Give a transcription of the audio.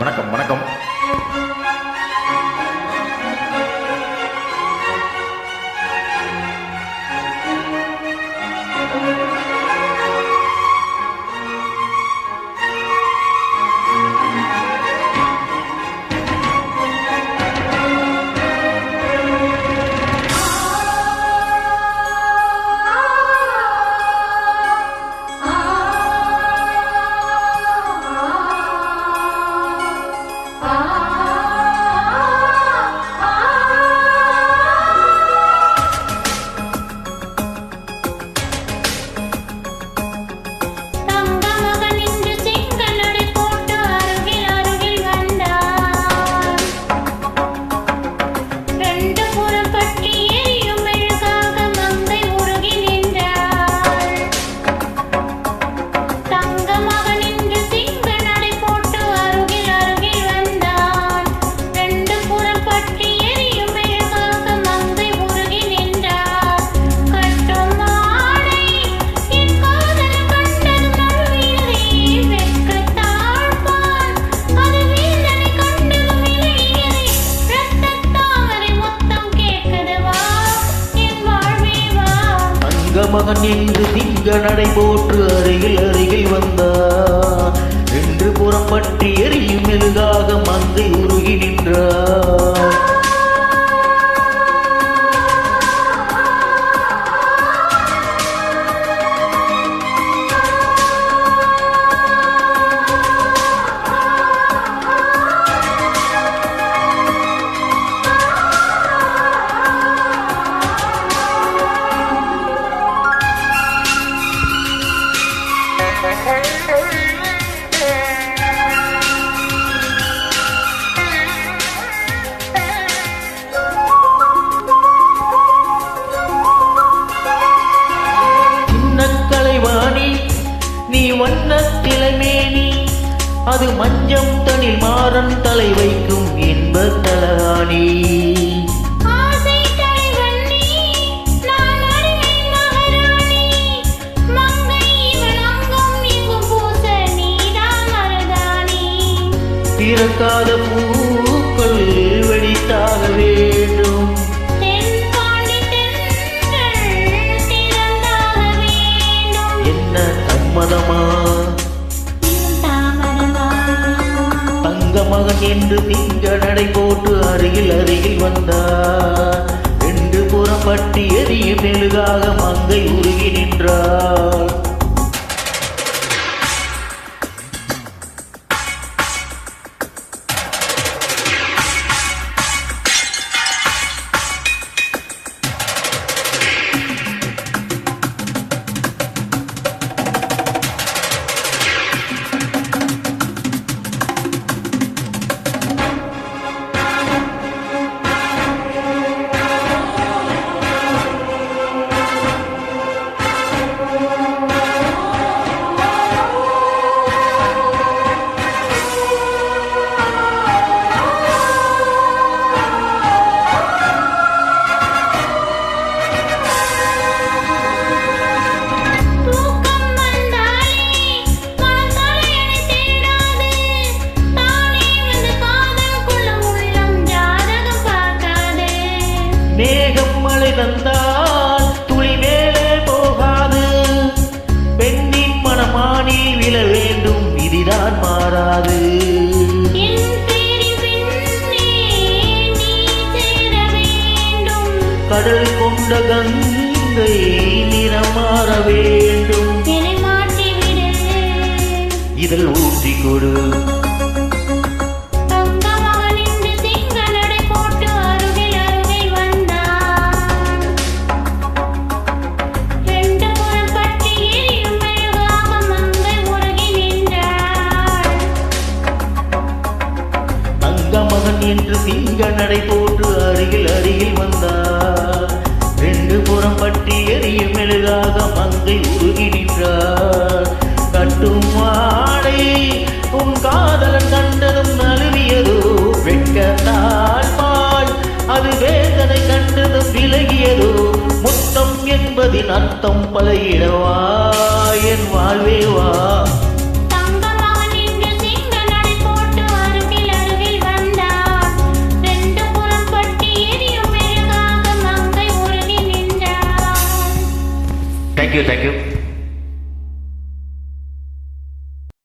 வணக்கம் வணக்கம். மகன் என்று திங்க நடை போற்று அருகில் அருகில் வந்தார். என்று புறம் பற்றி எரியும் மெழுகாக மந்தை அது மஞ்சம் தனில் மாறன் தலை வைக்கும் இன்பத் தலகாணி ஆசை தலைவன் மகன் என்று திங்க நடை போட்டு அருகில் அருகில் வந்தார். ரெண்டு புறப்பட்டி எரியும் மெழுகாக மங்கை உருகி நின்றார். கடல் கொண்ட கங்கை நிறம் மாற வேண்டும் இதில் ஊற்றி கொடு. மகன் வந்தான். என்று சிங்க நடை போட்டு அருகில் அருகில் வந்தார் ரெண்டு புறம் பற்றி எரியும் மெழுகாக மங்கை உருகி நின்றார். கட்டும் மாடை உன் காதலன் கண்டதும் நழுவியதோ வெட்கத்தால் பால் அது வேதனை கண்டதும் விலகியதோ முத்தம் என்பதின் அர்த்தம் பல இடவா என் வாழ்வே thank you thank you.